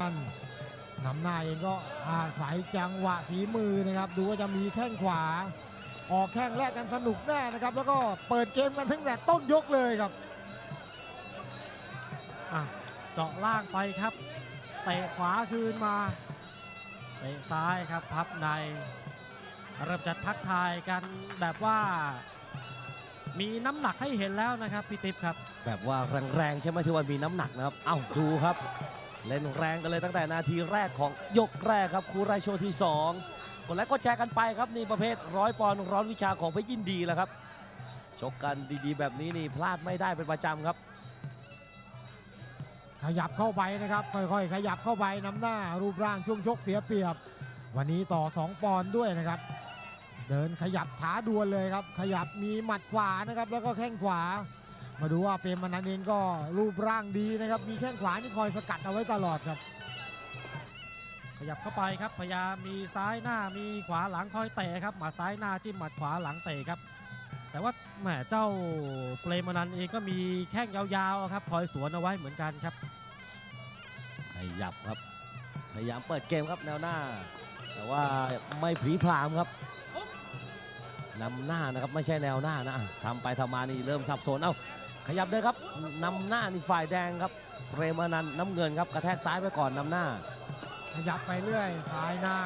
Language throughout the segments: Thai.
กันนำหน้าเองก็อาศัยจังหวะฝีมือนะครับ ดูว่าจะมีแข้งขวา ออกแข้งแรกกันสนุกแน่นะครับ แล้วก็เปิดเกมกันตั้งแต่ต้นยกเลยครับอะเจาะล่างไปครับเตะขวาคืนมาเตะซ้ายครับพับในเริ่มจะทักทายกันแบบว่ามีน้ำหนักให้เห็นแล้วนะครับพี่ติ๊บครับ แบบว่าแรงๆใช่ไหมที่ว่ามีน้ำหนักนะครับ เอ้าดูครับ เล่นแรงกันเลยตั้งแต่นาทีแรกของยกแรกครับคู่ไรายโชว์ที่ 2กดไลค์กดแชร์กันไปครับนี่ประเภทร้อยปอนด์ร้อนวิชาของเพชรยินดีแหละครับชกกันดีๆ แบบนี้นี่พลาดไม่ได้เป็นประจำครับขยับเข้าไปนะครับค่อยๆ ขยับเข้าไปนำหน้ารูปร่างช่วงชกเสียเปรียบ วันนี้ต่อ 2 ปอนด์ด้วยนะครับ เดินขยับท้าดวลเลยครับ ขยับมีหมัดขวานะครับแล้วก็แข้งขวา มาดูว่าเปรมมันนั้นเองก็รูปร่างดีนะครับ มีแข้งขวาที่คอยสกัดเอาไว้ตลอดครับ ขยับเข้าไปครับพยายามมีซ้ายหน้ามีขวาหลังคอยเตะครับหมัดซ้ายหน้าจิ้มหมัดขวาหลังเตะครับ แต่ว่าแหมเจ้าเปรมนันท์เองก็มีแข้งยาวๆครับคอยสวนเอาไว้เหมือนกันครับขยับครับ พยายามเปิดเกมครับแนวหน้า แต่ว่าไม่ผลีพรามครับนำหน้านะครับไม่ใช่แนวหน้านะอะทำไปทำมานี่เริ่มสับสนเอ้า ขยับเลยครับนำหน้านี่ฝ่ายแดงครับเปรมอนันต์น้ำเงินครับกระแทกซ้ายไปก่อนนำหน้า ขยับไปเรื่อยซ้ายหน้า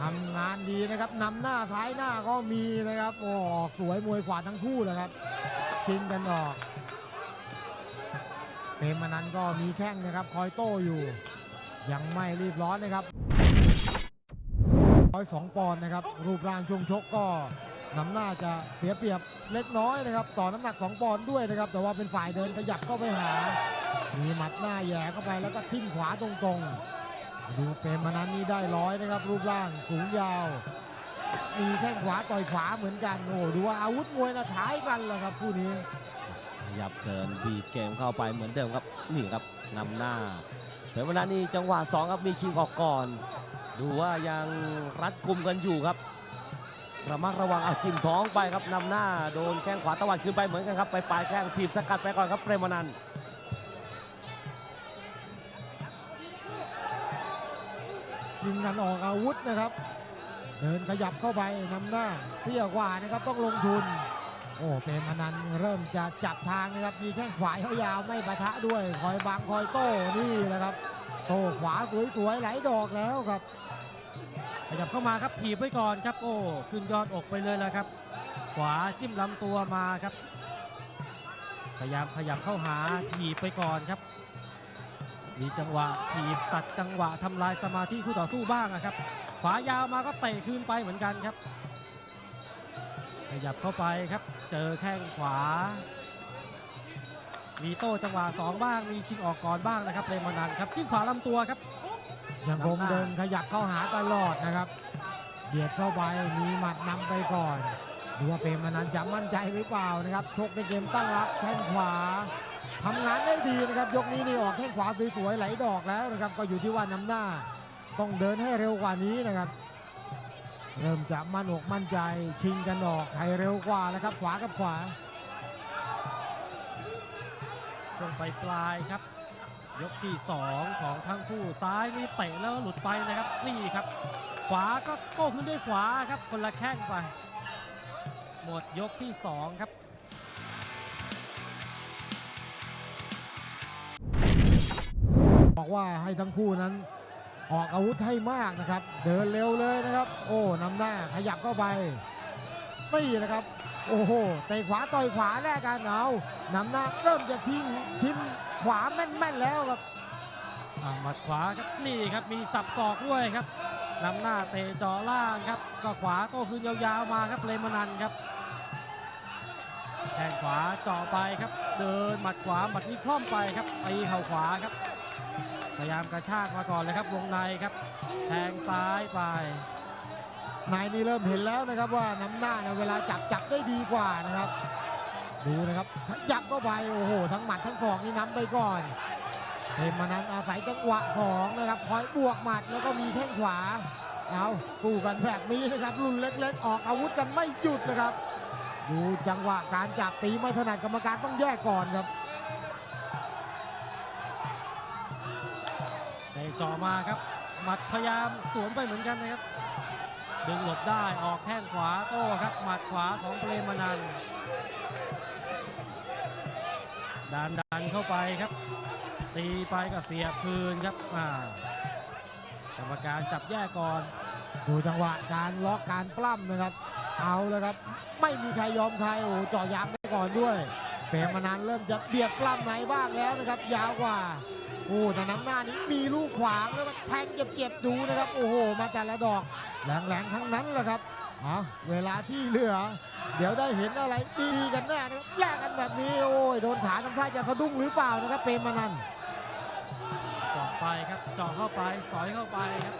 ทำงานดีนะครับนำหน้าท้ายหน้าก็มีนะครับโอ้ออกสวยมวยขวาทั้งคู่เลยครับ ชิงกันออกเปรมอนันต์ก็มีแข้งนะครับ คอยโต้อยู่ ยังไม่รีบร้อนนะครับร้อยสองปอนด์นะครับ รูปร่างช่วงชกก็นำหน้าจะเสียเปรียบ เล็กน้อยนะครับต่อน้ำหนัก 2 ปอนด์ด้วยนะครับ แต่ว่าเป็นฝ่ายเดินขยับเข้าไปหา มีหมัดหน้าแย่เข้าไปแล้วก็ทิ่มขวาตรงๆ ดูเปรมมานั้นนี่ได้ร้อยนะครับ รูปร่างสูงยาว มีแข้งขวาต่อยขวาเหมือนกันโอ้โหดูว่าอาวุธมวยนะท้ายกันแหละครับคู่นี้ขยับเดินบีบเกมเข้าไปเหมือนเดิมครับนี่ครับนำหน้าแต่เวลานี้จังหวะสองครับมีชิงออกก่อน ดูว่ายังรัดกุมกันอยู่ครับ ระมัดระวังเอาจิ้มท้องไปครับนำหน้าโดนแข้งขวาตะวันขึ้นไปเหมือนกันครับไปปลายแข้งถีบสกัดไปก่อนครับเปรมนันท์ชิงกันออกอาวุธนะครับ เดินขยับเข้าไปนำหน้าเตี้ยกว่านะครับต้องลงทุน โอ้เปรมนันต์เริ่มจะจับทางนะครับมีแข้งขวายาวๆไม่ปะทะด้วย คอยบังคอยโต้นี่แหละครับ โต้ขวาสวยๆไหลดอกแล้วครับ ขยับเข้ามาครับถีบไว้ก่อนครับโอ้ขึ้นยอดอกไปเลยแล้วครับ ขวาจิ้มลำตัวมาครับ พยายามขยับเข้าหาถีบไปก่อนครับ มีจังหวะถีบตัดจังหวะทำลายสมาธิคู่ต่อสู้บ้างนะครับ ขวายาวมาก็เตะคืนไปเหมือนกันครับ ขยับเข้าไปครับ เจอแข้งขวา มีโต้จังหวะสองบ้างมีชิงออกก่อนบ้างนะครับเรมอนันท์ครับจิ้มขวาลำตัวครับ ยังคงเดินขยับเข้าหาตลอดนะครับเบียดเข้าไปมีหมัดนำไปก่อนดูว่าเปรมอนันต์จะมั่นใจหรือเปล่านะครับชกในเกมตั้งรับแข้งขวาทำงานได้ดีนะครับ ยกนี้นี่ออกแข้งขวาสวยๆไหลดอกแล้วนะครับ ก็อยู่ที่ว่าน้ำหน้า ต้องเดินให้เร็วกว่านี้นะครับ เริ่มจะมั่นอกมั่นใจชิงกันออกใครเร็วกว่าแล้วครับ ขวากับขวาช่วงปลายปลายครับ ยกที่ 2 ของทั้งคู่ซ้ายนี่เตะแล้วหลุดไปนะครับนี่ครับ ขวาก็โต้ขึ้นด้วยขวาครับคนละแข้งไป หมดยกที่ 2 ครับบอกว่าให้ทั้งคู่นั้นออกอาวุธให้มากนะครับ เดินเร็วเลยนะครับ โอ้นำหน้าขยับเข้าไปตีนะครับ โอ้โหเตะขวาต่อยขวาแลกกันเอานำหน้าเริ่มจะทิ้งทิ้ม ขวาแม่นๆแล้วครับอ่าหมัดขวาครับนี่ครับมีสับศอกด้วยครับนำหน้าเตะเจอล่างครับ ก็ขวาโต้คืนยาวๆมาครับเลมอนันท์ครับแทงขวาเจาะไปครับ เดินหมัดขวาหมัดนี้คล่อมไปครับตีเข่าขวาครับ พยายามกระชากมาก่อนเลยครับวงในครับ แทงซ้ายไปนายนี่เริ่มเห็นแล้วนะครับว่าน้ำหน้าเนยเวลาจับจับได้ดีกว่านะครับ ดูนะครับขยับเข้าไปโอ้โห ทั้งหมัดทั้งศอกนี่น้ำไปก่อนเห็นมานั้นอาศัยจังหวะของนะครับคอยบวกหมัดแล้วก็มีแข้งขวาเอาสู้กันแบบนี้นะครับรุ่นเล็กๆ ออกอาวุธกันไม่หยุดนะครับ ดูจังหวะการจับตีไม่ถนัดกรรมการต้องแยกก่อนครับเตะเจาะมาครับหมัดพยายามสวนไปเหมือนกันนะครับดึงหลบได้ออกแข้งขวาโต้ครับหมัดขวาของเปรมนัน ดันดันเข้าไปครับ ตีไปก็เสียบคืนครับอ่ากรรมการจับแยกก่อน ดูจังหวะการล็อกการปล้ำนะครับ เอาเลยครับ ไม่มีใครยอมใครโอ้เจ่อยางไปก่อนด้วยเปรมมานานเริ่มจะเบียดปล้ำไหนบ้างแล้วนะครับ ยาวกว่าโอ้แต่น้ำหน้านี้มีลูกขวางแล้วมันแทงเจ็บๆดูนะครับ โอ้โห มาแต่ละดอกแรงๆทั้งนั้นแหละครับ เอาเวลาที่เหลือ เดี๋ยวได้เห็นอะไรดีๆกันแน่นะครับแลกกันแบบนี้โอ้ยโดนขาทำท่าจะสะดุ้งหรือเปล่านะครับเปรมมานันเจาะไปครับเจาะเข้าไปสอยเข้าไปครับ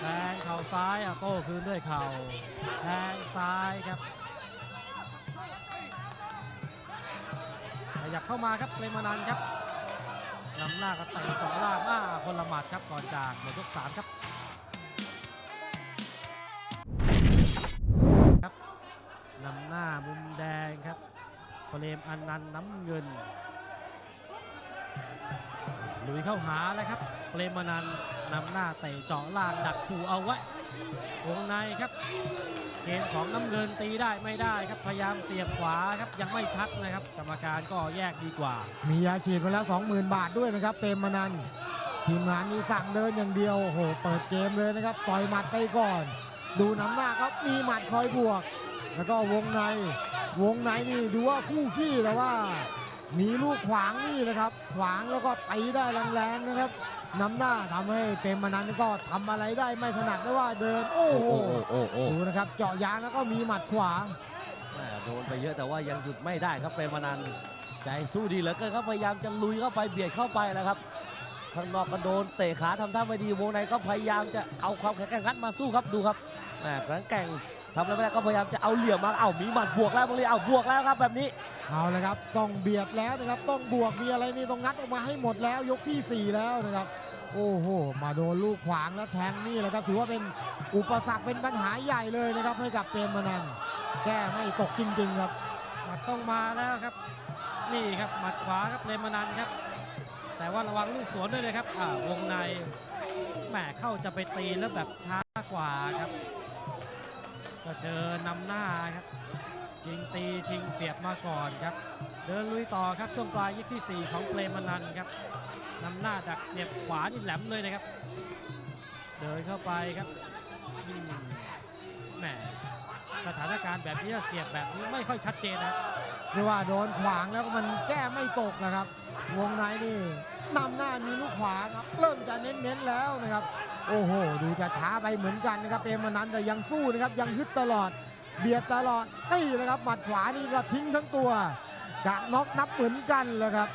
แทงเข่าซ้ายอะโต้คืนด้วยเข่าแทงซ้ายครับขยับเข้ามาครับเปรมนันครับนำหน้าก็เตะเจาะล่างอ้าคนละหมัดครับก่อนจากหมดยกสามครับ นำหน้ามุมแดงครับเปรมอนันต์น้ำเงินลุยเข้าหาแล้วครับเปรมนันนำหน้าเตะเจาะล่างดักขู่เอาไว้วงในครับเกมของน้ำเงินตีได้ไม่ได้ครับพยายามเสียบขวาครับยังไม่ชัดนะครับ กรรมการก็แยกดีกว่า มียาฉีดไปแล้ว 20,000 บาทด้วยนะครับเปรมมานันท์ทีมงานนี้สั่งเดินอย่างเดียวโอ้โหเปิดเกมเลยนะครับ ต่อยหมัดไปก่อน ดูน้ำหน้าครับมีหมัดคอยบวก แล้วก็วงใน วงในนี่ดูว่าคู่ขี้แต่ว่า มีลูกขวางนี่นะครับ ขวางแล้วก็ตีได้แรงๆนะครับน้ำหน้าทำให้เปรมมานันท์ก็ทำอะไรได้ไม่ถนัดได้ว่าเดิน โอ้โอ้โหโอ้โอ้โอ้ดูนะครับ เจาะยางแล้วก็มีหมัดขวาแม่โดนไปเยอะแต่ว่ายังหยุดไม่ได้ครับเปรมนันท์ใจสู้ดีเหลือเกินครับพยายามจะลุยเข้าไปเบียดเข้าไปแล้วครับข้างนอกก็โดนเตะขาทำท่าไม่ดีวงในก็พยายามจะเอาความแข็งแกร่งงัดมาสู้ครับดูครับแหมแข็งแกร่ง ทำอะไรไม่ได้ก็พยายามจะเอาเหลี่ยมมาเอามีหมัดบวกแล้วบางทีเอาบวกแล้วครับแบบนี้ เอาเลยครับ ต้องเบียดแล้วนะครับ ต้องบวกมีอะไรนี่ต้องงัดออกมาให้หมดแล้ว ยกทีสี่4 แล้วนะครับ โอ้โห มาโดนลูกขวางแล้วแทงนี่แหละครับ ถือว่าเป็นอุปสรรคเป็นปัญหาใหญ่เลยนะครับให้กับเปรมมานันท์แก้ไม่ตกจริงๆครับหมัดต้องมาแล้วครับ นี่ครับหมัดขวาครับเปรมนันท์ครับ แต่ว่าระวังลูกสวนด้วยเลยครับอ่าวงในแหมเข้าจะไปตีแล้วแบบช้ากว่าครับ ก็เจอนำหน้าครับ ชิงตีชิงเสียบมาก่อนครับ เดินลุยต่อครับช่วงปลายยกที่ 4 ของเปรมนันครับนำหน้าดักเสียบขวานี่แหลมเลยนะครับ เดินเข้าไปครับแหมสถานการณ์แบบนี้เสียบแบบนี้ไม่ค่อยชัดเจนนะเรียกว่าโดนขวางแล้วมันแก้ไม่ตกนะครับ วงในนี่นำหน้ามีลูกขวาครับ เริ่มจะเน้นๆแล้วนะครับ โอ้โห ดูจะช้าไปเหมือนกันนะครับเปรมนันท์แต่ยังสู้นะครับยังฮึดตลอด เบียดตลอดนี่นะครับหมัดขวานี่ก็ทิ้งทั้งตัวกะน็อกนับเหมือนกันเลยครับ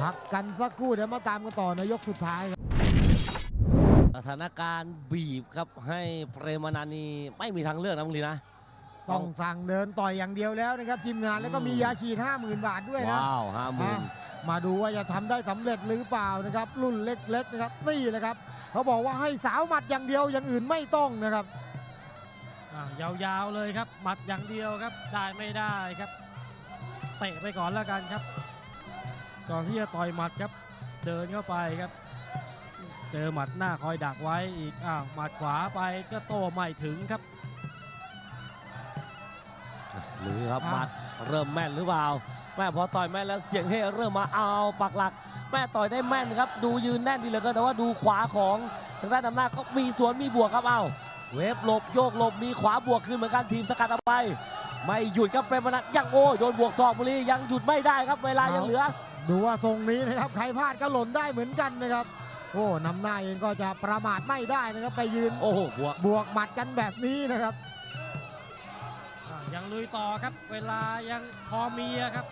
พักกันสักครู่เดี๋ยวมาตามกันต่อในยกสุดท้ายครับสถานการณ์บีบครับให้เปรมนันท์นี่ไม่มีทางเลือกนะบางทีนะ ต้องสั่งเดินต่อยอย่างเดียวแล้วนะครับทีมงานแล้วก็มียาฉีด50,000 บาทด้วยนะว้าวห้าหมื่นอะมาดูว่าจะทำได้สำเร็จหรือเปล่านะครับ รุ่นเล็กๆนะครับนี่แหละครับ เขาบอกว่าให้สาวหมัดอย่างเดียวอย่างอื่นไม่ต้องนะครับยาวๆเลยครับหมัดอย่างเดียวครับได้ไม่ได้ครับเตะไปก่อนแล้วกันครับ ก่อนที่จะต่อยหมัดครับ เดินเข้าไปครับ เจอหมัดหน้าคอยดักไว้อีกอ้าวหมัดขวาไปก็โต้ไม่ถึงครับ หรือครับอะหมัดเริ่มแม่นหรือเปล่า แม่พอต่อยแม่นแล้วเสียงเฮเริ่มมาเอาปักหลัก แม่ต่อยได้แม่นครับ ดูยืนแน่นดีเหลือเกินแต่ว่าดูขวาของทางด้านอำนาจก็มีสวนมีบวกครับเอาเวฟหลบโยกหลบมีขวาบวกขึ้นเหมือนกันทีมสกัดเอาไป ไม่หยุดครับเปรมนัทยังโอ้ยโดนบวกศอกบุรียังหยุดไม่ได้ครับเวลายังเหลือ ดูว่าทรงนี้นะครับใครพลาดก็หล่นได้เหมือนกันนะครับโอ้นำหน้าเองก็จะประมาทไม่ได้นะครับไปยืนโอ้โหบวกบวกหมัดกันแบบนี้นะครับอะ ยังลุยต่อครับ เวลายังพอมีอะครับ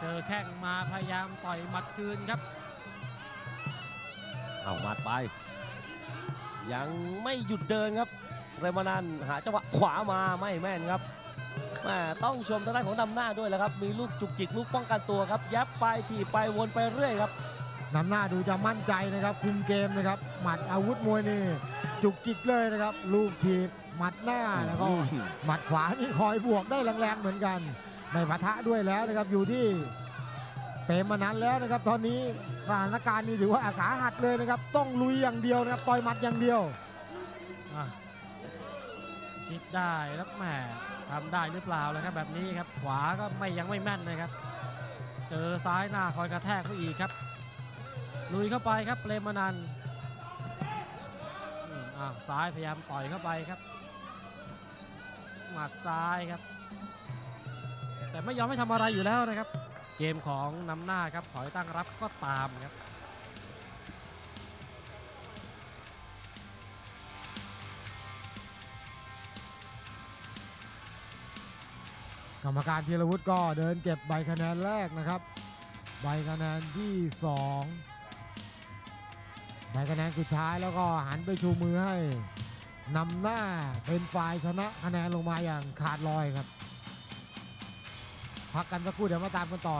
เจอแข้งมาพยายามต่อยหมัดคืนครับ เอาหมัดไป ยังไม่หยุดเดินครับเรมานันท์หาจังหวะขวามาไม่แม่นครับแม่ต้องชมทางด้านของดำหน้าด้วยแหละครับ มีลูกจุกจิกลูกป้องกันตัวครับยับไปทีบไปวนไปเรื่อยครับนำหน้าดูจะมั่นใจนะครับคุมเกมนะครับหมัดอาวุธมวยนี่ จุกจิกเลยนะครับ ลูกทีบหมัดหน้าแล้วก็หมัดขวานี่คอยบวกได้แรงๆเหมือนกันไม่ปะทะด้วยแล้วนะครับอยู่ที่เปเปรมมานานแล้วนะครับ ตอนนี้สถานการณ์นี้ถือว่าอาสาหัดเลยนะครับ ต้องลุยอย่างเดียวนะครับต่อยหมัดอย่างเดียวอะคิดได้แล้วแหมทำได้หรือเปล่าเลยครับแบบนี้ครับ ขวาก็ไม่ยังไม่แม่นนะครับ เจอซ้ายหน้าคอยกระแทกไปอีกครับลุยเข้าไปครับเปรมนันท์ อืมอะซ้ายพยายามต่อยเข้าไปครับ หมัดซ้ายครับ แต่ไม่ยอมให้ทำอะไรอยู่แล้วนะครับ เกมของนำหน้าครับถอยตั้งรับก็ตามครับกรรมการธีรวุฒิก็เดินเก็บใบคะแนนแรกนะครับ ใบคะแนนที่ 2 ในคะแนนสุดท้ายแล้วก็หันไปชูมือให้นำหน้าเป็นฝ่ายชนะคะแนนลงมาอย่างขาดลอยครับ พักกันสักครู่เดี๋ยวมาตามกันต่อ